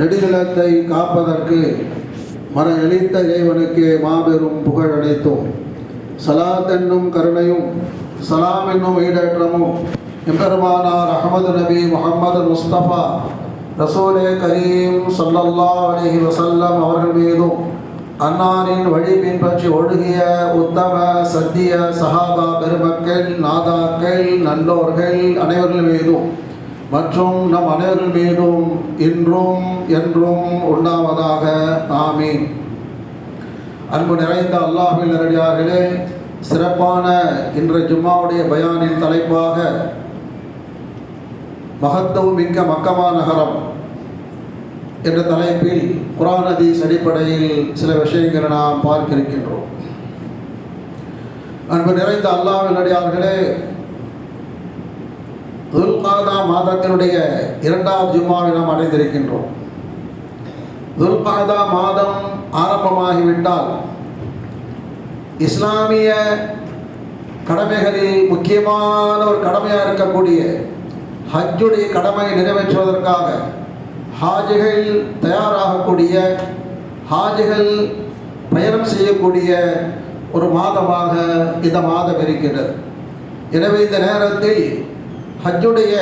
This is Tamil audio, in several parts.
நெடுநிலத்தை காப்பதற்கு மன எளித்த இறைவனுக்கு மாபெரும் புகழ் அனைத்தும் சலாத் என்னும் கருணையும் சலாம் என்னும் ஈடேற்றமும் எம்பெருமானார் அகமது நபி முகமது முஸ்தபா ரசூலே கரீம் சல்லல்லா அலஹி வசல்லம் அவர்கள் மீதும் அன்னாரின் வழி பின்பற்றி ஒழுகிய உத்தம சத்திய சஹாபா பெருமக்கள் நாதாக்கள் நல்லோர்கள் அனைவர்கள் மீதும் மற்றும் நம் அனைவர்கள் மீதும் இன்றும் என்றும் உண்டாவதாக. ஆமீன். அன்பு நிறைந்த அல்லாஹில் நேரடியார்களே சிறப்பான இன்றைய ஜும்மாவுடைய பயானின் தலைப்பாக மகத்துவம் மிக்க மக்கமா நகரம் என்ற தலைப்பில் குரான் அதீஸ் அடிப்படையில் சில விஷயங்களை நாம் பார்க்க இருக்கின்றோம் அன்பு நிறைந்த அல்லாஹில் நேரடியார்களே துல்காதா மாதத்தினுடைய இரண்டாவது ஜும்மாவை நாம் அடைந்திருக்கின்றோம். துல்காதா மாதம் ஆரம்பமாகிவிட்டால் இஸ்லாமிய கடமைகளில் முக்கியமான ஒரு கடமையாக இருக்கக்கூடிய ஹஜ்ஜுடைய கடமையை நிறைவேற்றுவதற்காக ஹாஜிகள் தயாராகக்கூடிய ஹாஜிகள் பயணம் செய்யக்கூடிய ஒரு மாதமாக இந்த மாதம் இருக்கின்றது. எனவே இந்த நேரத்தில் ஹஜ்ஜுடைய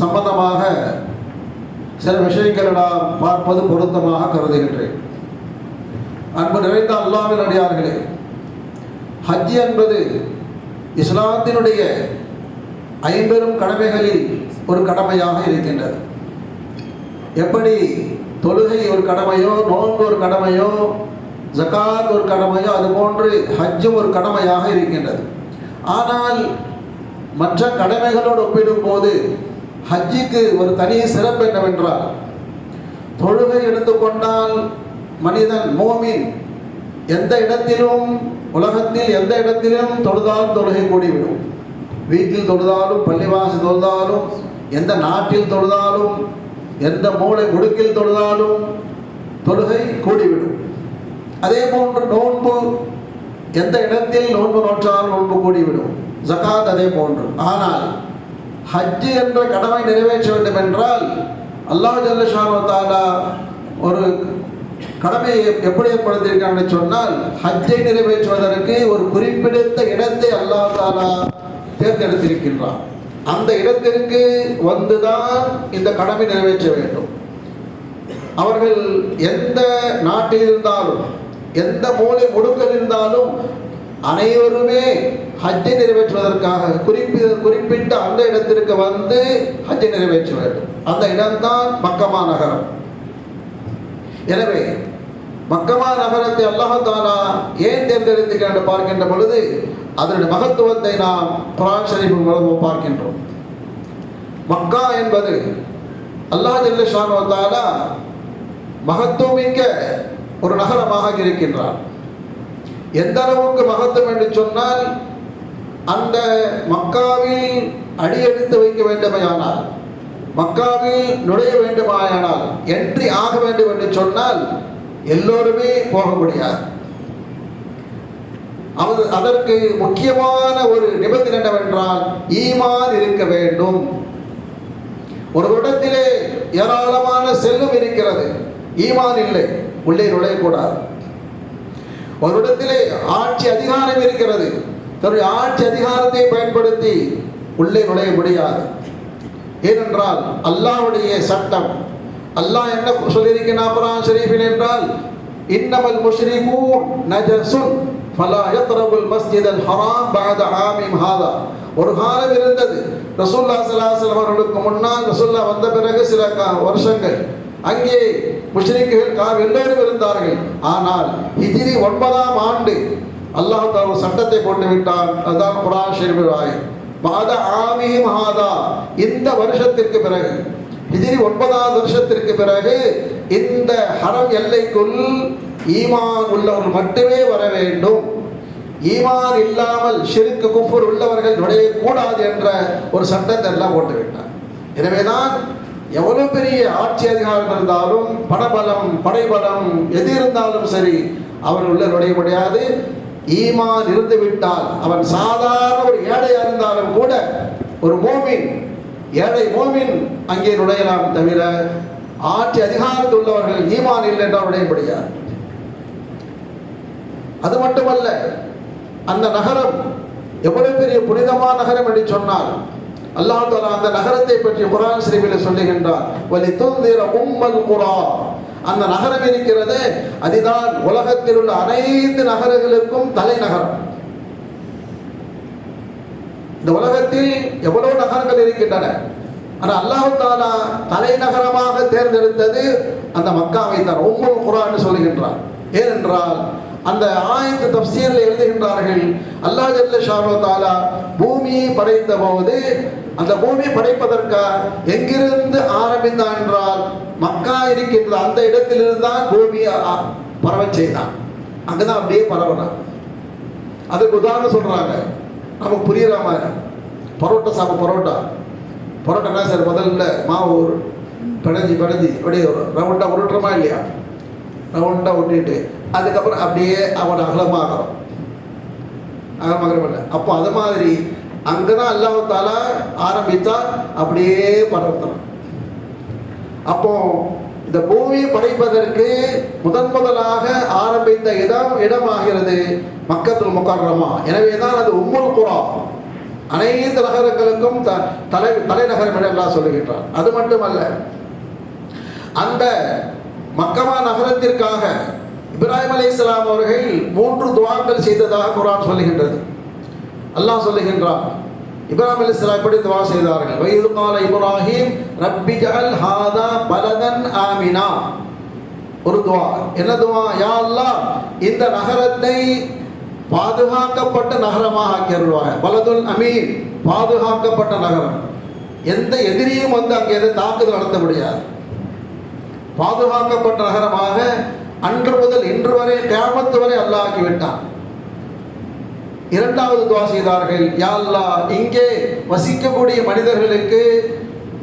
சம்பந்தமாக சில விஷயங்களை நான் பார்ப்பது பொருத்தமாக கருதுகின்றேன். அன்பு நிறைந்த அல்லாவின் அடியார்களே ஹஜ் என்பது இஸ்லாத்தினுடைய ஐம்பெரும் கடமைகளில் ஒரு கடமையாக இருக்கின்றது. எப்படி தொழுகை ஒரு கடமையோ நோன்பு ஒரு கடமையோ ஜகாத் ஒரு கடமையோ அதுபோன்று ஹஜ்ஜும் ஒரு கடமையாக இருக்கின்றது. ஆனால் மற்ற கடமைகளோடு ஒப்பிடும்போது ஹஜ்ஜிக்கு ஒரு தனி சிறப்பு என்னவென்றால் தொழுகை எடுத்துக்கொண்டால் மனிதன் மோமின் எந்த இடத்திலும் உலகத்தில் எந்த இடத்திலும் தொழுதாலும் தொழுகை கூடிவிடும். வீட்டில் தொழுதாலும் பள்ளிவாசி தொழுதாலும் எந்த நாட்டில் தொழுதாலும் எந்த மூளை முடுக்கில் தொழுதாலும் தொழுகை கூடிவிடும். அதே போன்று நோன்பு எந்த இடத்தில் நோன்பு நோற்றாலும் நோன்பு கூடிவிடும். ஜகாத் அதே போன்று ஆனால் ஹஜ்ஜு என்ற கடமை நிறைவேற்ற வேண்டும் என்றால் அல்லாஹ் ஜல்லஷானு தாலா ஒரு கடமையை எப்படி ஏற்படுத்தியிருக்கான்னு சொன்னால் ஹஜ்ஜை நிறைவேற்றுவதற்கு ஒரு குறிப்பிடத்த இடத்தை அல்லாஹ் தாலா தேர்ந்தெடுத்திருக்கின்றான். அந்த இடத்திற்கு வந்துதான் இந்த கடமை நிறைவேற்ற வேண்டும். அவர்கள் எந்த நாட்டில் இருந்தாலும் எந்த மூலை முடுக்கல் இருந்தாலும் அனைவருமே ஹஜ்ஜை நிறைவேற்றுவதற்காக குறிப்பி குறிப்பிட்ட அந்த இடத்திற்கு வந்து ஹஜ்ஜை நிறைவேற்ற வேண்டும். அந்த இடம்தான் மக்கமா நகரம். எனவே மக்கமா நகரத்தை அல்லாஹாலா ஏன் தேர்ந்தெடுத்துக்கிறான் என்று பார்க்கின்ற பொழுது அதனுடைய மகத்துவத்தை நாம் குரான் ஷரீஃப் மூலம் பார்க்கின்றோம். மக்கா என்பது அல்லாஹ் ஜல்லஷானுவத்தாலா மகத்துவமிக்க ஒரு நகரமாக இருக்கின்றார் எந்த அளவுக்கு மகத்துவம் என்று சொன்னால் அந்த மக்காவில் அடியெடுத்து வைக்க வேண்டுமையானால் மக்காவில் நுழைய வேண்டுமாயானால் என்ட்ரி ஆக வேண்டும் என்று சொன்னால் எல்லோருமே போக முடியாது. அது அதற்கு முக்கியமான ஒரு நிபந்தனை என்னவென்றால் ஈமான் இருக்க வேண்டும். ஒரு இடத்திலே ஏராளமான செல்வம் இருக்கிறது. ஈமான் இல்லை. உள்ளே நுழையக்கூடாது. வருடத்திலே ஆட்சி அதிகாரம் இருக்கிறது. தன்னுடைய ஆட்சி அதிகாரத்தை பயன்படுத்தி உள்ளே நுழைய முடியாது. ஏனென்றால் அல்லாவுடைய சட்டம். அல்லாஹ் என்ன சொல்லியிருக்கிறான் குர்ஆன் ஷரீஃபில் என்றால் இன்னமல் முஷ்ரிகூன் நஜசுன் ஃபலா யத்ரபுல் மஸ்ஜித் அல் ஹராம் பஅத ஆமிம் ஹாதா. ஒரு காலம் இருந்தது. ரசூல்லா சலாஹ் அவர்களுக்கு முன்னால் ரசூல்லா வந்த பிறகு சில வருஷங்கள். அங்கே முஷ்ரிக்குகள் எல்லோரும் இருந்தார்கள். ஆனால் ஹிஜிரி ஒன்பதாம் ஆண்டு அல்லாஹ் ஒரு சட்டத்தை போட்டு விட்டான். அதுதான் குரான் ஷரீஃபில் மாத ஆமி மாதா இந்த வருஷத்திற்கு பிறகு ஹிஜிரி ஒன்பதாவது வருஷத்திற்கு பிறகு இந்த ஹரம் எல்லைக்குள் ஈமான் உள்ளவர்கள் மட்டுமே வர வேண்டும். ஈமான் இல்லாமல் சிறுக்கு குஃபுர் உள்ளவர்கள் நுழையக்கூடாது என்ற ஒரு சட்டத்தை எல்லாம் போட்டு விட்டார் எனவேதான் எவ்வளவு பெரிய ஆட்சி அதிகாரம் இருந்தாலும் பணபலம் படைபலம் எது இருந்தாலும் சரி அவர் உள்ள நுழைய முடியாது. ஈமான் இருந்து விட்டால் அவன் சாதாரண ஒரு ஏழையா இருந்தாலும் கூட ஒரு மோமின் ஏழை மோமின் அங்கே நுழையலாம் தவிர ஆட்சி அதிகாரத்தில் உள்ளவர்கள் ஈமான் இல்லை என்றால் உடையபடியார் அது மட்டுமல்ல அந்த நகரம் எவ்வளவு பெரிய புனிதமான நகரம் என்று சொன்னால் அல்லாஹ் தாலா அந்த நகரத்தை பற்றி குரான் ஷரீஃபில் சொல்லுகின்றார் வலி துந்திர உம்மல் குரா. அந்த நகரம் இருக்கிறது அதுதான் உலகத்தில் உள்ள அனைத்து நகரங்களுக்கும் தலைநகரம். இந்த உலகத்தில் எவ்வளவு நகரங்கள் இருக்கின்றன. ஆனால் அல்லாஹ் தாலா தலைநகரமாக தேர்ந்தெடுத்தது அந்த மக்காவை தான். உம்முல் குரான் சொல்லுகின்றார் ஏனென்றால் அந்த ஆயத்து தப்சீரில் எழுதுகின்றார்கள் அல்லாஹ் ஜல்ல தாலா பூமியை படைத்த போது அந்த பூமியை படைப்பதற்காக எங்கிருந்து ஆரம்பித்தான் என்றால் மக்கா இருக்கின்ற அந்த இடத்திலிருந்து தான் பூமியை பரவ செய்தான். அங்கதான் அப்படியே பரவலாம் அதுக்கு உதாரணம் சொல்றாங்க. நமக்கு புரியுற மாதிரி பரோட்டா சாப்பிட பரோட்டா. பரோட்டா என்ன சார் முதல்ல மாவு ஒரு பிணைஞ்சி பிணைஞ்சி அப்படியே ரவுண்டாக உருட்டுறமா இல்லையா? ரவுண்டாக உருட்டிட்டு அதுக்கப்புறம் அப்படியே அவன் அகலமாகறோம் அகலமாகறமில்ல அப்போ அது மாதிரி அங்கே தான் அல்லாஹ் தாலா ஆரம்பித்தா அப்படியே பரவத்தணும் அப்போ இந்த பூமியை படைப்பதற்கு முதன் முதலாக ஆரம்பித்த இடம் இடமாகிறது மக்கத்தில் முக்கரமா எனவே தான் அது உம்முல் குரா. அனைத்து நகரங்களுக்கும் த தலை தலைநகரம் என்றெல்லாம் எல்லாம் சொல்லுகின்றார் அது மட்டுமல்ல அந்த மக்கமா நகரத்திற்காக இப்ராஹிம் அலைஹிஸ்ஸலாம் அவர்கள் மூன்று துவாக்கள் செய்ததாக குரான் சொல்லுகின்றது. அல்லாஹ் சொல்லுகின்றான். இப்ராஹிம் அலைஹிஸ்ஸலாம் எப்படி துவா செய்தார்கள்? வயது கால இப்ராஹிம் ரப்பி ஜகல் ஹாதா பலதன் ஆமினா. ஒரு துவா. என்ன துவா? யா அல்லாஹ் இந்த நகரத்தை பாதுகாக்கப்பட்ட நகரமாக ஆக்கியிருவாங்க பலதுல் அமீன் பாதுகாக்கப்பட்ட நகரம். எந்த எதிரியும் வந்து அங்கே எதை தாக்குதல் நடத்த முடியாது. பாதுகாக்கப்பட்ட நகரமாக அன்று முதல் இன்று வரை கேமத்து வரை அல்லாஹ் ஆக்கி விட்டான். இரண்டாவது துவா செய்தார்கள் யாழ்லா இங்கே வசிக்கக்கூடிய மனிதர்களுக்கு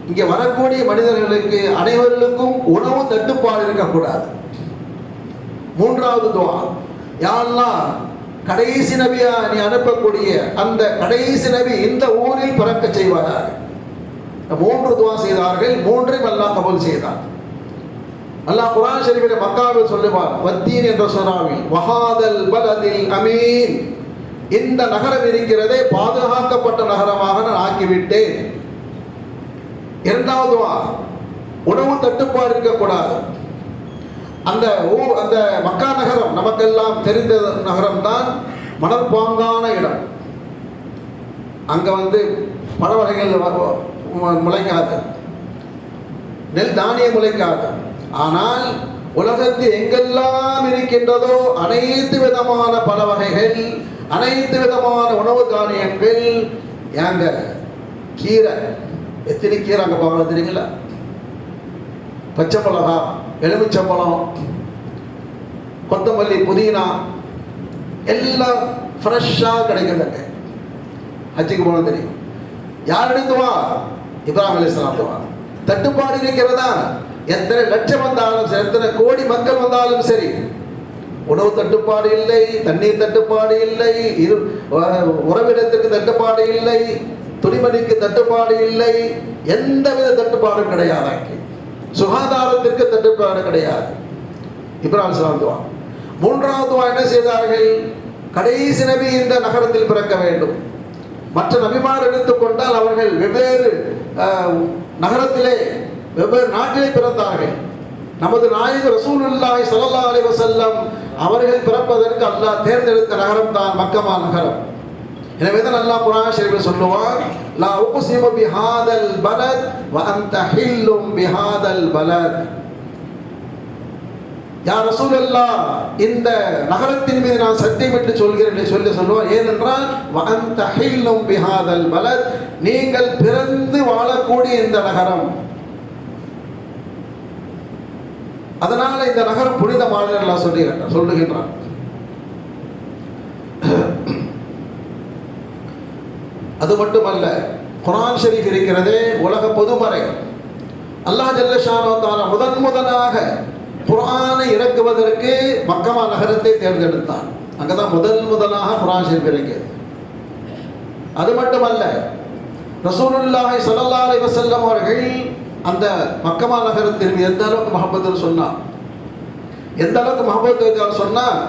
இங்கே வரக்கூடிய மனிதர்களுக்கு அனைவர்களுக்கும் உணவு தட்டுப்பாடு இருக்கக்கூடாது. மூன்றாவது துவா யாழ்லா கடைசி நபியா நீ அனுப்பக்கூடிய அந்த கடைசி நபி இந்த ஊரில் பிறக்க செய்வாராக மூன்று துவா செய்தார்கள் மூன்றையும் அல்லாஹ் கபூல் செய்தார் அல்லாஹ் குரான் ஷெரீஃபில் மக்காவில் சொல்லுவார் வத்தீன் என்ற சொன்னாவில் வஹாதல் பலதில் அமீன். இந்த நகரம் இருக்கிறதே பாதுகாக்கப்பட்ட நகரமாக நான் ஆக்கிவிட்டேன். இரண்டாவதுவா உணவு தட்டுப்பாடு இருக்கக்கூடாது. அந்த ஊ அந்த மக்கா நகரம் நமக்கெல்லாம் தெரிந்த நகரம் தான் மணற்பாங்கான இடம். அங்க வந்து பழ வகைகள் வ- முளைக்காது. நெல் தானியம் முளைக்காது. ஆனால் உலகத்தில் எங்கெல்லாம் இருக்கின்றதோ அனைத்து விதமான பல வகைகள் அனைத்து விதமான உணவு தானியங்கள். ஏங்க கீரை. எத்தனை கீரை அங்கே போகலாம் தெரியுங்களா பச்சை மிளகா எலுமிச்சம்பழம் கொத்தமல்லி புதினா எல்லாம் ஃப்ரெஷ்ஷாக கிடைக்கிறதுங்க ஹஜ்ஜிக்கு போனது தெரியும். யார் எடுத்துவா? இப்ராஹிம் அலிஸ்லாத்துவா தட்டுப்பாடு இருக்கிறதா எத்தனை லட்சம் வந்தாலும் சரி எத்தனை கோடி மக்கள் வந்தாலும் சரி உணவு தட்டுப்பாடு இல்லை தண்ணீர் தட்டுப்பாடு இல்லை இரு உறவிடத்திற்கு தட்டுப்பாடு இல்லை துணிமணிக்கு தட்டுப்பாடு இல்லை எந்தவித தட்டுப்பாடும் கிடையாது அங்கே. சுகாதாரத்திற்கு தட்டுப்பாடு கிடையாது. இப்ராஹிம் இஸ்லாம் துவா. மூன்றாவது துவா என்ன செய்தார்கள்? கடைசி நபி இந்த நகரத்தில் பிறக்க வேண்டும். மற்ற நபிமார் எடுத்துக்கொண்டால் அவர்கள் வெவ்வேறு நகரத்திலே வெவ்வேறு நாட்டிலே பிறந்தார்கள். நமது நாயகர் ரசூலுல்லாஹி சல்லா அலி வசல்லம் அவர்கள் பிறப்பதற்கு அல்லாஹ் தேர்ந்தெடுத்த நகரம் தான் மக்கமா நகரம். எனவே தான் அல்லாஹ் குரான் ஷரீஃபில் சொல்லுவார் லா உக்ஸிமு பிஹாதல் பலத் வ அன்த ஹில்லும் பிஹாதல் பலத். யா ரசூலல்லாஹ் இந்த நகரத்தின் மீது நான் சத்தியமிட்டு சொல்கிறேன் என்று சொல்லி சொல்லுவார். ஏனென்றால் வ அன்த ஹில்லும் பிஹாதல் பலத். நீங்கள் பிறந்து வாழக்கூடிய இந்த நகரம். அதனால இந்த நகரம் புனிதமான எல்லாம் சொல்லுகின்றார் சொல்லுகின்றார் அது மட்டுமல்ல குரான் ஷரீஃப் இருக்கிறதே உலக பொதுமறை. அல்லாஹ் ஜல்லஷானோ தான முதன் முதலாக குரானை இறக்குவதற்கு மக்கமா நகரத்தை தேர்ந்தெடுத்தான். அங்கதான் முதல் முதலாக குரான் ஷெரீஃப் இறங்கியது. அது மட்டுமல்ல ரசூலுல்லாஹி ஸல்லல்லாஹு அலைஹி வஸல்லம் அவர்கள் அந்த மக்கமா நகரத்தில் எந்த அளவுக்கு மஹபத்துன்னு சொன்னான் எந்த அளவுக்கு மஹபத் வைத்தார் சொன்னால்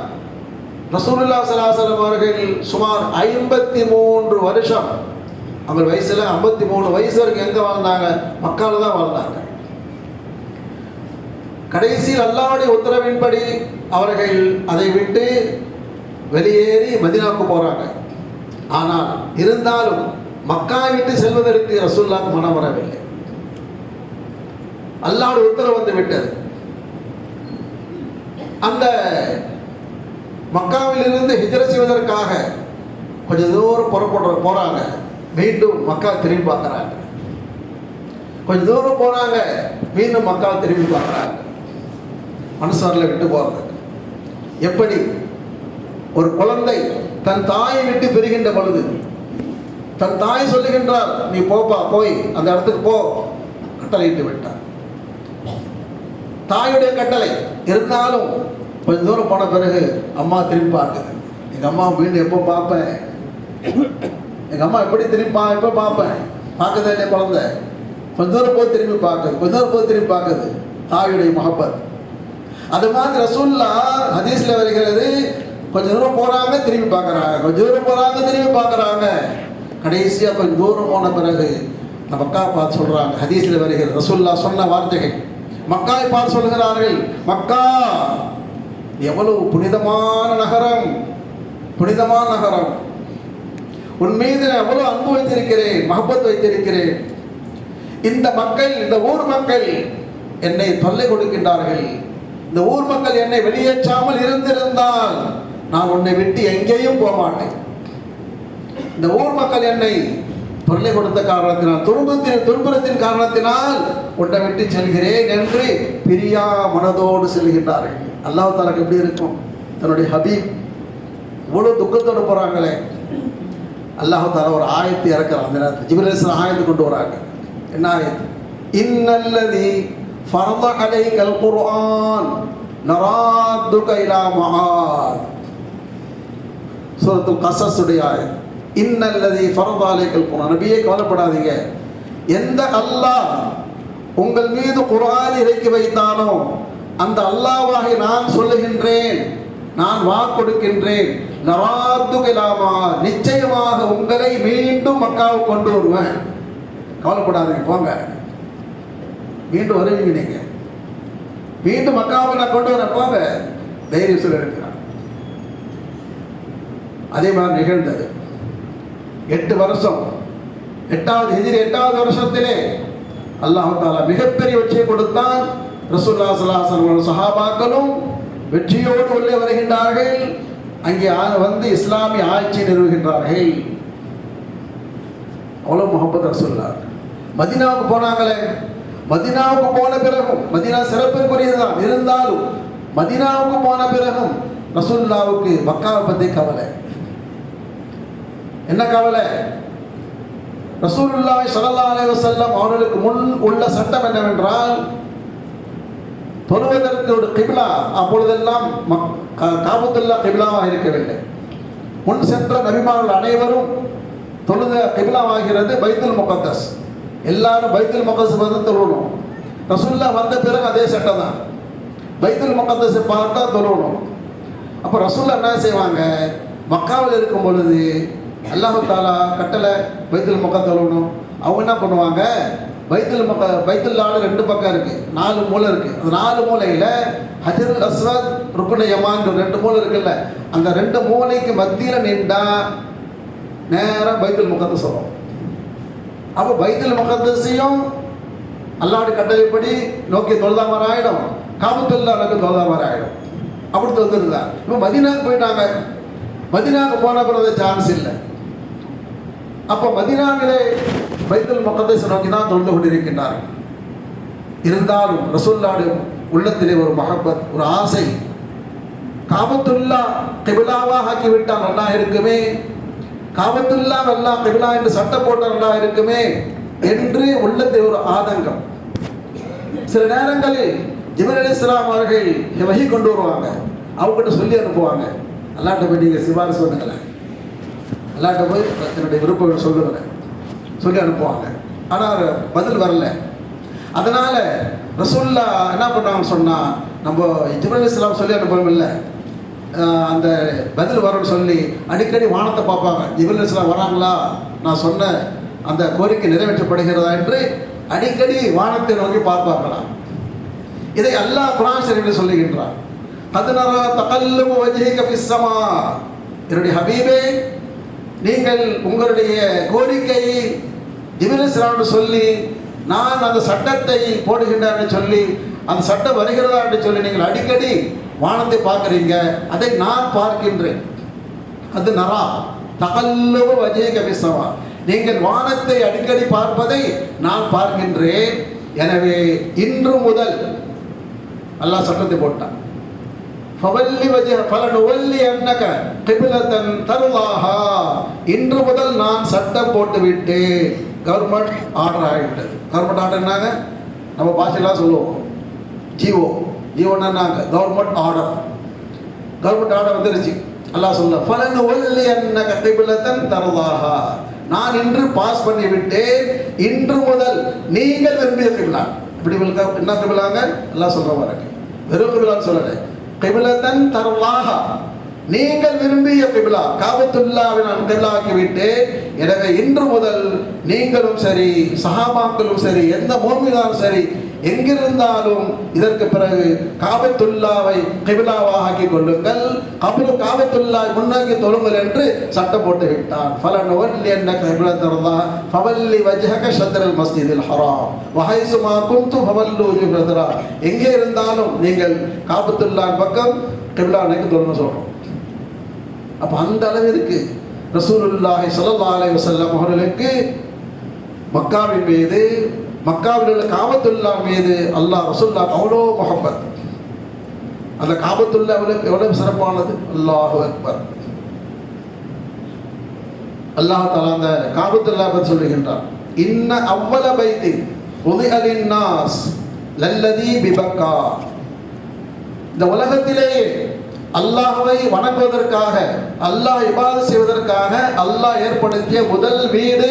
ரசூலுல்லா சலாசலம் அவர்கள் சுமார் ஐம்பத்தி மூன்று வருஷம் அவர் வயசுல ஐம்பத்தி மூணு வயசு வரைக்கும் எங்க வாழ்ந்தாங்க? மக்கால தான் வாழ்ந்தாங்க. கடைசியில் அல்லாவுடைய உத்தரவின்படி அவர்கள் அதை விட்டு வெளியேறி மதினாவுக்கு போறாங்க. ஆனால் இருந்தாலும் மக்கா விட்டு செல்வதற்கு ரசூல்லாக்கு மனம் வரவில்லை. அல்லாடு உத்தரவு வந்து விட்டது. அந்த மக்காவிலிருந்து ஹிஜர செய்வதற்காக கொஞ்சம் தூரம் புறப்படுற போறாங்க. மீண்டும் மக்கா திரும்பி பார்க்குறாங்க. கொஞ்சம் தூரம் போறாங்க மீண்டும் மக்கா திரும்பி பார்க்குறாங்க. மனசாரில் விட்டு போறது. எப்படி? ஒரு குழந்தை தன் தாயை விட்டு பெறுகின்ற பொழுது தன் தாய் சொல்லுகின்றார் நீ போப்பா போய் அந்த இடத்துக்கு போ. கட்டளையிட்டு விட்டார். தாயுடைய கட்டளை இருந்தாலும் கொஞ்ச தூரம் போன பிறகு அம்மா திரும்பி பார்க்குது எங்கள் அம்மா மீண்டும் எப்போ பார்ப்பேன்? எங்கள் அம்மா எப்படி திரும்பி பா எப்போ பார்ப்பேன்? பார்க்குதே என்ன குழந்தை. கொஞ்ச தூரம் போய் திரும்பி பார்க்குது கொஞ்ச தூரம் போய் திரும்பி பார்க்குது தாயுடைய மகப்பத். அது மாதிரி ரசூல்லா ஹதீஸில் வருகிறது கொஞ்ச தூரம் போகிறாங்க திரும்பி பார்க்குறாங்க. கொஞ்ச தூரம் போகிறாங்க திரும்பி பார்க்குறாங்க. கடைசியாக கொஞ்சம் தூரம் போன பிறகு நம்ம அக்கா பார்த்து சொல்கிறாங்க ஹதீஸில் வருகிறது ரசூல்லா சொன்ன வார்த்தைகள். மக்காவை பார்த்து சொல்கிறார்கள் மக்கா எவ்வளவு புனிதமான நகரம் புனிதமான நகரம். உன் மீது நான் எவ்வளவு அன்பு வைத்திருக்கிறேன் மகப்பத் வைத்திருக்கிறேன். இந்த மக்கள் இந்த ஊர் மக்கள் என்னை தொல்லை கொடுக்கின்றார்கள். இந்த ஊர் மக்கள் என்னை வெளியேற்றாமல் இருந்திருந்தால் நான் உன்னை விட்டு எங்கேயும் போக மாட்டேன் இந்த ஊர் மக்கள் என்னை தொல்லை கொடுத்த காரணத்தினால் துன்பத்தின் துன்புறத்தின் காரணத்தினால் உன்னை விட்டு செல்கிறேன் என்று பிரியா மனதோடு செல்கின்றார்கள் அல்லாஹ் தாலாக்கு எப்படி இருக்கும்? தன்னுடைய ஹபீப் இவ்வளோ துக்கத்தோடு போகிறாங்களே அல்லாஹ் தாலா ஒரு ஆயத்தை இறக்குறான். அந்த நேரத்தில் ஜிபிரேஸ்வரன் ஆயத்தை கொண்டு வராங்க. என்ன ஆயத்து? இன்னல்லதி ஃபரத கல் குர்ஆன் நராத்து கைலா மஆத் சூரத்துல் கசஸுடைய ஆயத்து. இன்னல்லதி ஃபரதாலைகள் அலைக்கல் நபியே கவலைப்படாதீங்க. எந்த அல்லாஹ் உங்கள் மீது குரான் இறக்கி வைத்தானோ அந்த அல்லாவாக நான் சொல்லுகின்றேன் நான் வாக்கொடுக்கின்றேன் கொடுக்கின்றேன். இலா நிச்சயமாக உங்களை மீண்டும் மக்காவுக்கு கொண்டு வருவேன். கவலைப்படாதீங்க போங்க. மீண்டும் வருவீங்க நீங்க. மீண்டும் மக்காவை நான் கொண்டு வரேன் போங்க. தைரியம் சொல்ல இருக்கிறான் அதே மாதிரி நிகழ்ந்தது. எட்டு வருஷம். எட்டாவது எதிரி எட்டாவது வருஷத்திலே அல்லாஹ் தாலா மிகப்பெரிய வெற்றியை கொடுத்தான். ரசூல்லா சலாசன் சஹாபாக்களும் வெற்றியோடு உள்ளே வருகின்றார்கள். அங்கே வந்து இஸ்லாமிய ஆட்சி நிறுவுகின்றார்கள். அவ்வளோ முகமது ரசூல்லா மதினாவுக்கு போனாங்களே. மதினாவுக்கு போன பிறகும் மதினா சிறப்பிற்குரியதுதான். இருந்தாலும் மதினாவுக்கு போன பிறகும் ரசூல்லாவுக்கு மக்காவை பற்றி கவலை. என்ன கவலை? ரசூலுல்லாஹி ஸல்லல்லாஹு அலைஹி வஸல்லம் அவர்களுக்கு முன் உள்ள சட்டம் என்னவென்றால் தொழுவதற்கு ஒரு கிபிலா அப்பொழுதெல்லாம் மக்- கா- காபத்துல்லா கிபிலாவாக இருக்கவில்லை. முன் சென்ற நபிமார்கள் அனைவரும் தொழுத கிபிலாவாகிறது பைத்துல் முகத்தஸ். எல்லாரும் பைத்துல் முகத்தஸ் வந்து தொழுணும் ரசூல்லா வந்த பிறகு அதே சட்டம் தான். பைத்துல் முகத்தஸை பார்த்தா தொழுணும் அப்போ ரசூல்லா என்ன செய்வாங்க? மக்காவில் இருக்கும் பொழுது அல்லாஹு தாலா கட்டளை பைத்தல் முக தொழணும் அவங்க என்ன பண்ணுவாங்க? பைத்தல் முக பைத்துல்லால ரெண்டு பக்கம் இருக்கு. நாலு மூலை இருக்கு. அந்த நாலு மூலையில் ஹஜருல் அஸ்வத் ருக்குன யமான் ரெண்டு மூலை இருக்குல்ல. அந்த ரெண்டு மூலைக்கு மத்தியில் நின்றா நேராக பைத்தல் முகத்தை சொல்லும் அப்போ பைத்தல் முகத்தசையும் அல்லாடு கட்டளைப்படி நோக்கி தொழுதா மாதிரி ஆகிடும் காபத்துல்லா நோக்கி தொழுதா மாதிரி ஆகிடும் அப்படி தொழுதுருந்தா இப்போ மதினாவுக்கு போயிட்டாங்க. மதினாவுக்கு போன பிறகு சான்ஸ் இல்லை. அப்போ மதினாவிலே பைத்தல் மக்கத்தை நோக்கி தான் தொழுது கொண்டிருக்கின்றார்கள். இருந்தாலும் ரசூல்லாவுடைய உள்ளத்திலே ஒரு மகப்பத் ஒரு ஆசை. காபத்துல்லா கிபிலாவாக ஆக்கிவிட்டால் நல்லா இருக்குமே? காபத்துல்லா வெல்லா கிபிலா என்று சட்டம் போட்ட நல்லா இருக்குமே? என்று உள்ளத்தில் ஒரு ஆதங்கம். சில நேரங்களில் ஜிபர் அலி இஸ்லாம் அவர்கள் வகி கொண்டு வருவாங்க. அவங்ககிட்ட சொல்லி அனுப்புவாங்க. அல்லாட்ட போய் நீங்கள் சிபாரிசு பண்ணுங்களேன். அல்லாட்ட போய் என்னுடைய விருப்பம் சொல்லுவாங்க சொல்லி அனுப்புவாங்க. ஆனால் பதில் வரல. அதனால ரசூல்லா என்ன பண்ணாங்கன்னு சொன்னால் நம்ம ஜிப்ரல் இஸ்லாம் சொல்லி அனுப்பவும் இல்லை. அந்த பதில் வரும்னு சொல்லி அடிக்கடி வானத்தை பார்ப்பாங்க. ஜிப்ரல் இஸ்லாம் வராங்களா? நான் சொன்ன அந்த கோரிக்கை நிறைவேற்றப்படுகிறதா என்று அடிக்கடி வானத்தை நோக்கி பார்ப்பார்களாம் இதை அல்லாஹ் குரான் சொல்லுகின்றான். சொல்லுகின்றார் பதினரா தகல்லுமு என்னுடைய ஹபீபே நீங்கள் உங்களுடைய கோரிக்கையை ஜிபிலிஸ்லாம்னு சொல்லி நான் அந்த சட்டத்தை போடுகின்றேன்னு சொல்லி அந்த சட்டம் வருகிறதா என்று சொல்லி நீங்கள் அடிக்கடி வானத்தை பார்க்குறீங்க அதை நான் பார்க்கின்றேன். அது நரா. தகல்லவு வஜய கபிசவா நீங்கள் வானத்தை அடிக்கடி பார்ப்பதை நான் பார்க்கின்றேன். எனவே இன்று முதல் அல்லாஹ் சட்டத்தை போட்டான். ஃபவல்லி வஜஹ ஃபலனுவல்லி அன்னக கிபிலத்தன் தருவாஹா இன்று முதல் நான் சட்டம் போட்டு விட்டு கவர்மெண்ட் ஆர்டர் ஆகிட்டது கவர்மெண்ட் ஆர்டர் என்னங்க? நம்ம பாஷையெல்லாம் சொல்லுவோம். ஜிஓ. ஜிஓன்னா நாங்கள் கவர்மெண்ட் ஆர்டர். கவர்மெண்ட் ஆர்டர் வந்துருச்சு. அல்லாஹ் சொல்ல ஃபலனுவல்லி அன்னக கிபிலத்தன் தருவாஹா. நான் இன்று பாஸ் பண்ணி விட்டேன் இன்று முதல் நீங்கள் விரும்பிய கிபிலா இப்படி என்ன கிபிலாங்க எல்லாம் சொல்ற பாருங்க வெறும் கிபிலான்னு சொல்லலை. கிபிலத்தன் தருவாக. நீங்கள் விரும்பிய கிபிலா காபத்துல்லாவை நான் கிபிலாக்கி விட்டேன் எனவே இன்று முதல் நீங்களும் சரி சஹாபாக்களும் சரி எந்த மோமினாலும் சரி எங்கிருந்தாலும் இதற்கு பிறகு காபத்துல்லாவை கிபிலாவாக ஆக்கிக் கொள்ளுங்கள். கபில காபத்துல்லாவை முன்னாக்கி தொழுங்கள் என்று சட்டம் போட்டு விட்டான். பல வல்லி என்ன கிபிலா திறந்தா ஃபவல்லி வஜ்ஹக சந்திரல் மஸ்ஜிதில் ஹராம். வஹைசுமா குந்து ஃபவல்லு பிரதரா. எங்கே இருந்தாலும் நீங்கள் காபத்துல்லா பக்கம் கிபிலா நோக்கி தொழுங்க சொல்கிறோம் அப்போ அந்த அளவிற்கு ரசூலுல்லாஹி ஸல்லல்லாஹு அலைஹி அவர்களுக்கு மக்காவின் மீது மக்காவில் உள்ள காபத்துல்லா மீது அல்லாஹ் ரசுல்லா அவ்வளோ முகப்பத் அந்த காபத்துல்லா எவ்வளவு எவ்வளவு சிறப்பானது? அல்லாஹு அக்பர். அல்லாஹ் தலா அந்த காபத்துல்லா பற்றி சொல்லுகின்றார் இன்ன அவ்வல பைத்தி உதிஅலின் நாஸ் லல்லதி பிபக்கா. இந்த உலகத்திலேயே அல்லாஹ்வை வணங்குவதற்காக அல்லாஹ் இபாது செய்வதற்காக அல்லாஹ் ஏற்படுத்திய முதல் வீடு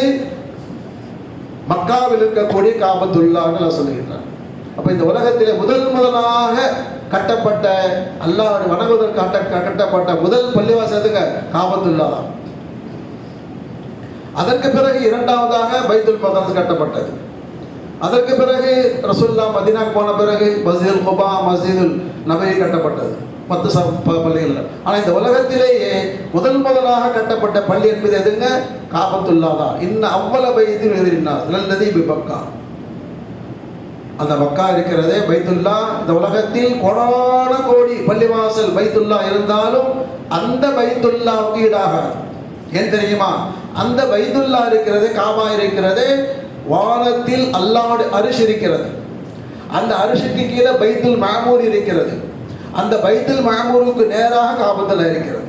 மக்காவில் இருக்கக்கூடிய காபத்துள்ளான்னு நான் சொல்லுகின்றார் அப்போ இந்த உலகத்திலே முதல் முதலாக கட்டப்பட்ட அல்லாஹ் வணங்குவதற்காக கட்ட கட்டப்பட்ட முதல் பள்ளிவாசத்துக்கு காபத்துல்லா தான். அதற்கு பிறகு இரண்டாவதாக பைத்துல் மதரஸ் கட்டப்பட்டது. அதற்கு பிறகு ரசுல்லா மதினா போன பிறகு மஸ்ஜிதுல் முபா மஸ்ஜிதுல் நபை கட்டப்பட்டது. பத்து ச பள்ளிகள் ஆனால் இந்த உலகத்திலேயே முதல் முதலாக கட்டப்பட்ட பள்ளி என்பது எதுங்க? காபத்துல்லா தான். இன்னும் அவ்வள பைத்தில் நல்லது இப்போ பக்கா. அந்த மக்கா இருக்கிறதே பைத்துல்லா இந்த உலகத்தில் கோடான கோடி பள்ளிவாசல் பைத்துல்லா இருந்தாலும் அந்த பைத்துல்லாவுக்கு ஈடாக ஏன் தெரியுமா? அந்த பைத்துல்லா இருக்கிறது காபா இருக்கிறது வானத்தில் அல்லாடு அரிசி இருக்கிறது. அந்த அரிசிக்கு கீழே பைத்துல் மாமூர் இருக்கிறது. அந்த பைத்தில் மாமூருக்கு நேராக காபத்தில் இருக்கிறது.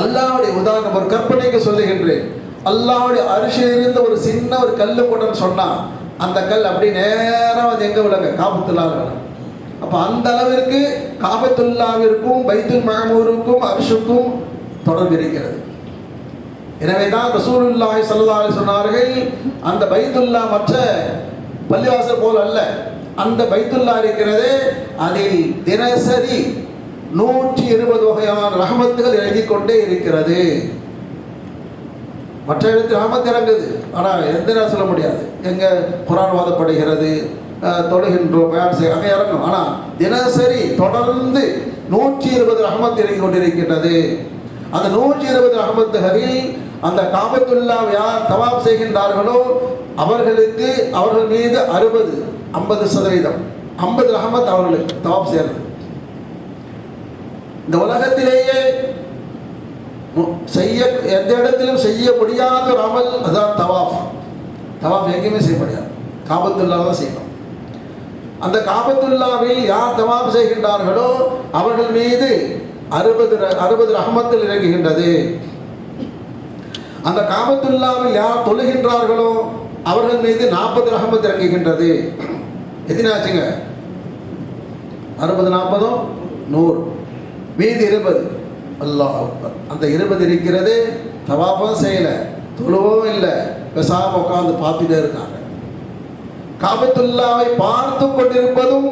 அல்லாவுடைய உதாரணம் ஒரு கற்பனைக்கு சொல்லுகின்றேன். அல்லாஹ்வுடைய அரிசியிலிருந்து ஒரு சின்ன ஒரு கல் போட்டன்னு சொன்னா அந்த கல் அப்படி நேராக வந்து எங்க விளங்க காபத்துல்லா விளங்கும் அப்ப அந்த அளவிற்கு காபத்துல்லாவிற்கும் பைத்துல் மகமூருக்கும் அரிசுக்கும் தொடர்பு இருக்கிறது. எனவே தான் ரசூலுல்லாஹி ஸல்லல்லாஹு சொன்னார்கள் அந்த பைத்துல்லா மற்ற பள்ளிவாசல் போல் அல்ல. அந்த பைத்துல்லா இருக்கிறது அதில் தினசரி நூற்றி இருபது வகையான ரஹமத்துகள் எழுதி கொண்டே இருக்கிறது. மற்ற இடத்தில் ரஹமத் இறங்குது. ஆனால் எந்த நேரம் சொல்ல முடியாது. எங்க குரான் வாதப்படுகிறது தொழுகின்றோம் பயன் செய்ய அங்கே இறங்கும் ஆனால் தினசரி தொடர்ந்து நூற்றி இருபது ரஹமத் இறங்கி கொண்டிருக்கின்றது அந்த நூற்றி இருபது ரஹமத்துகளில் அந்த காபத்துல்லா யார் தவாப் செய்கின்றார்களோ அவர்களுக்கு அவர்கள் மீது அறுபது ஐம்பது சதவீதம். ஐம்பது ரஹமத் அவர்களுக்கு தவாப் செய்யறது இந்த உலகத்திலேயே செய்ய எந்த இடத்திலும் செய்ய முடியாத ஒரு அமல் அதான் தவாஃப் தவாஃப் எங்கேயுமே செய்ய முடியாது. காபத்துல்லா தான் செய்யணும். அந்த காபத்துல்லாவில் யார் தவாஃப் செய்கின்றார்களோ அவர்கள் மீது அறுபது அறுபது ரஹமத்தில் இறங்குகின்றது. அந்த காபத்துல்லாவில் யார் தொழுகின்றார்களோ அவர்கள் மீது நாற்பது ரஹமத் இறங்குகின்றது. எத்தனை ஆச்சுங்க அறுபது நாற்பதும் நூறு. மீதி இருபது. அல்லாஹ் அந்த இருபது இருக்கிறது தவாபம் செய்யலை தொழுவும் இல்லை பெசாம உட்காந்து பார்த்துட்டே இருக்காங்க. காபத்துல்லாவை பார்த்து கொண்டிருப்பதும்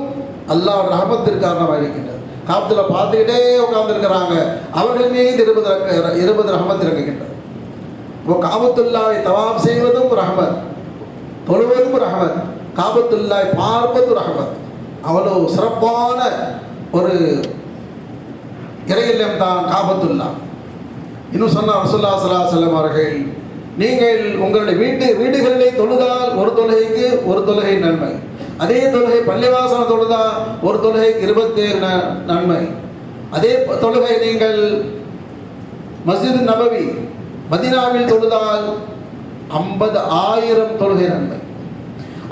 அல்லாஹ் ரஹமத்திற்கு காரணமாக இருக்கின்றது காபத்துல பார்த்துக்கிட்டே உட்காந்துருக்கிறாங்க அவர்கள் மீது இருபது ரக்க- இருபது ரஹமத் இறங்குகின்றது. இப்போ காபத்துல்லாவை தவாப் செய்வதும் ரஹமத் தொழுவதும் ரஹமத். காபத்துல்லாய் பார்ப்பதும் ரஹமத். அவ்வளவு சிறப்பான ஒரு இறையில்லம் தான் காபத்துல்லா. இன்னும் சொன்னார் ரசுல்லா சலா செல்லம் அவர்கள் நீங்கள் உங்களுடைய வீட்டு வீடுகளிலே தொழுதால் ஒரு தொழுகைக்கு ஒரு தொழுகை நன்மை. அதே தொழுகை பள்ளிவாசன தொழுதால் ஒரு தொழுகைக்கு இருபத்தேழு நன்மை. அதே தொழுகை நீங்கள் மஸ்ஜித் நபவி மதினாவில் தொழுதால் ஐம்பது ஆயிரம் தொழுகை நன்மை.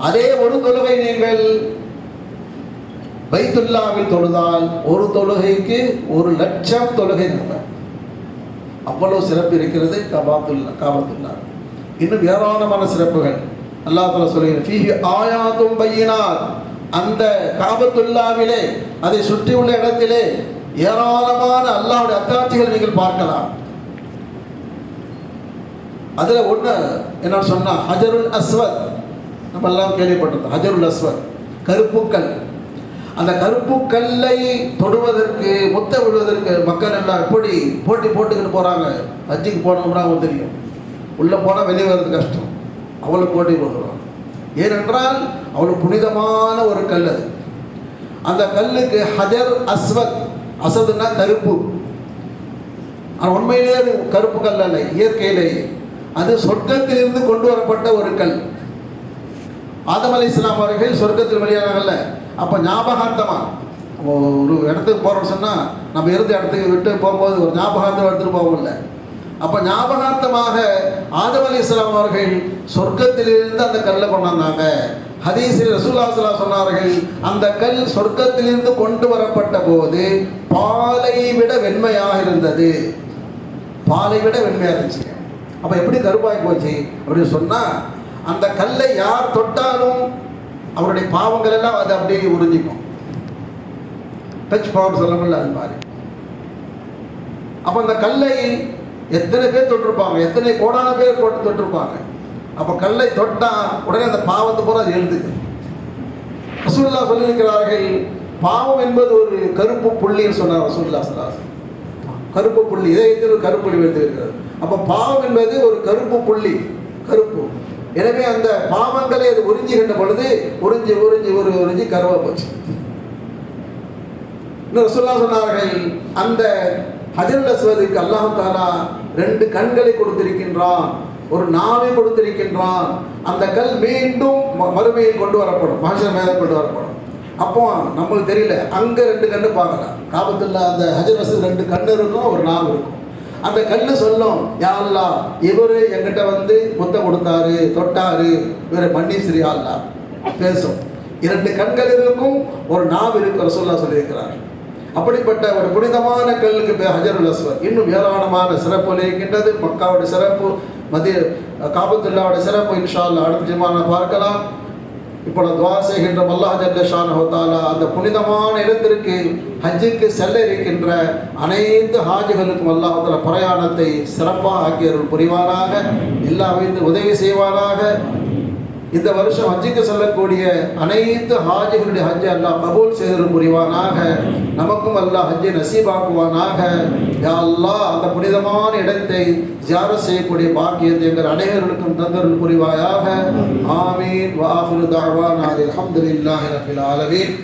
அதே ஒரு தொழுகை நீங்கள் பைத்துல்லாவில் தொழுதால் ஒரு தொழுகைக்கு ஒரு லட்சம் தொழுகை நன்மை அவ்வளவு சிறப்பு இருக்கிறது கபாத்துல்லா காபத்துல்லா. இன்னும் ஏராளமான சிறப்புகள். அல்லாஹ் தஆலா சொல்லுகிறார் ஃபீஹி ஆயாத்தும் அந்த காபத்துல்லாவிலே அதை சுற்றியுள்ள இடத்திலே ஏராளமான அல்லாவுடைய அத்தாட்சிகள் நீங்கள் பார்க்கலாம். அதுல ஒண்ணு என்ன சொன்னால் ஹஜருல் அஸ்வத். நம்மெல்லாம் கேள்விப்பட்டிருந்தோம் ஹஜருல் அஸ்வத் கருப்புக்கல். அந்த கருப்பு கல்லை தொடுவதற்கு முத்த விடுவதற்கு மக்கள் எல்லாம் எப்படி போட்டி போட்டுக்கிட்டு போறாங்க? ஹஜ்ஜிக்கு போனோம்னா அவங்க தெரியும். உள்ளே போனால் வெளியே வர்றது கஷ்டம். அவ்வளோ போட்டி போடுறோம் ஏனென்றால் அவ்வளோ புனிதமான ஒரு கல் அது. அந்த கல்லுக்கு ஹஜர் அஸ்வத் அசதுன்னா கருப்பு. ஆனால் உண்மையிலேயே அது கருப்பு கல் அல்ல இயற்கையிலேயே. அது சொர்க்கத்திலிருந்து கொண்டு வரப்பட்ட ஒரு கல். ஆதம் அலி இஸ்லாம் அவர்கள் சொர்க்கத்தில் வெளியானாங்கல்ல. அப்போ ஞாபகார்த்தமா? ஒரு இடத்துக்கு போகிறோம்னு சொன்னால் நம்ம இருந்த இடத்துக்கு விட்டு போகும்போது ஒரு ஞாபகார்த்தம் எடுத்துகிட்டு போவோம்ல. அப்போ ஞாபகார்த்தமாக ஆதம் அலி இஸ்லாம் அவர்கள் சொர்க்கத்திலிருந்து அந்த கல்லை கொண்டாந்தாங்க ஹதீஸில் ரசூல்லா சொன்னார்கள் அந்த கல் சொர்க்கத்திலிருந்து கொண்டு வரப்பட்ட போது பாலை விட வெண்மையாக இருந்தது. பாலை விட வெண்மையாக இருந்துச்சு. அப்போ எப்படி கருப்பாகி போச்சு? அப்படின்னு சொன்னால் அந்த கல்லை யார் தொட்டாலும் அவருடைய பாவங்கள் எல்லாம் அது அப்படியே உறிஞ்சிக்கும். டச் பவர் சொல்லணும்ல அது மாதிரி. அப்போ அந்த கல்லை எத்தனை பேர் தொட்டிருப்பாங்க? எத்தனை கோடான பேர் போட்டு தொட்டிருப்பாங்க? அப்போ கல்லை தொட்டா உடனே அந்த பாவத்தை பூரா அது எழுதுது. ரசூல்லா சொல்லியிருக்கிறார்கள் பாவம் என்பது ஒரு கருப்பு புள்ளின்னு சொன்னார் ரசூல்லா சலாஸ் கருப்பு புள்ளி இதயத்தில் ஒரு கருப்புள்ளி வைத்திருக்கிறது அப்போ பாவம் என்பது ஒரு கருப்பு புள்ளி கருப்பு. எனவே அந்த பாவங்களை அது உறிஞ்சுகின்ற பொழுது உறிஞ்சி உறிஞ்சி ஒரு உறிஞ்சி கருவா போச்சு. இன்னும் ரசூல்லா சொன்னார்கள் அந்த ஹஜருல் அஸ்வதுக்கு அல்லாஹு தாலா ரெண்டு கண்களை கொடுத்திருக்கின்றான். ஒரு நாவை கொடுத்திருக்கின்றான். அந்த கல் மீண்டும் ம- மறுமையில் கொண்டு வரப்படும். மகசர் மேலே கொண்டு வரப்படும். அப்போ நம்மளுக்கு தெரியல அங்க ரெண்டு கண்ணு பார்க்கலாம். காபத்துல அந்த ஹஜர் அஸ்வத் ரெண்டு கண்ணு இருக்கும் ஒரு நாவு இருக்கும். அந்த கண்ணு சொல்லும் யா இவர் இவரு என்கிட்ட வந்து முத்தம் கொடுத்தாரு தொட்டாரு இவரை மன்னிசிறி அல்லா பேசும். இரண்டு கண்கள் இருக்கும் ஒரு நாவு இருக்கிற ரசூல்லா சொல்லியிருக்கிறார். அப்படிப்பட்ட ஒரு புனிதமான கல்லுக்கு பேர் ஹஜருல் அஸ்வர் இன்னும் ஏராளமான சிறப்பு இருக்கின்றது மக்காவோட சிறப்பு மதிய காபத்துல்லாவோட சிறப்பு இன்ஷா அல்லாஹ் அடுத்த ஜிமான இப்போ இப்பொழுது துவா செய்கின்ற அல்லாஹ் ஜல்ல ஷானஹு அந்த புனிதமான இடத்திற்கு ஹஜ்ஜுக்கு செல்ல இருக்கின்ற அனைத்து ஹாஜிகளுக்கும் அல்லாஹத்தில் பிரயாணத்தை சிறப்பாக ஆக்கியவர்கள் புரிவாராக எல்லா வைத்து உதவி செய்வாராக. இந்த வருஷம் ஹஜ்ஜுக்கு செல்லக்கூடிய அனைத்து ஹாஜிகளுடைய ஹஜ்ஜை அல்லாஹ் கபூல் செய்தல் புரிவானாக நமக்கும் அல்லாஹ் ஹஜ்ஜை நசீபாக்குவானாக. யா அல்லாஹ் அந்த புனிதமான இடத்தை ஜியாரத் செய்யக்கூடிய பாக்கியத்தை எங்கள் அனைவர்களுக்கும் தந்தருள் புரிவாயாக. ஆமீன். வாஹிரு தாவானா அல்ஹம்துலில்லாஹி ரப்பில் ஆலமீன்.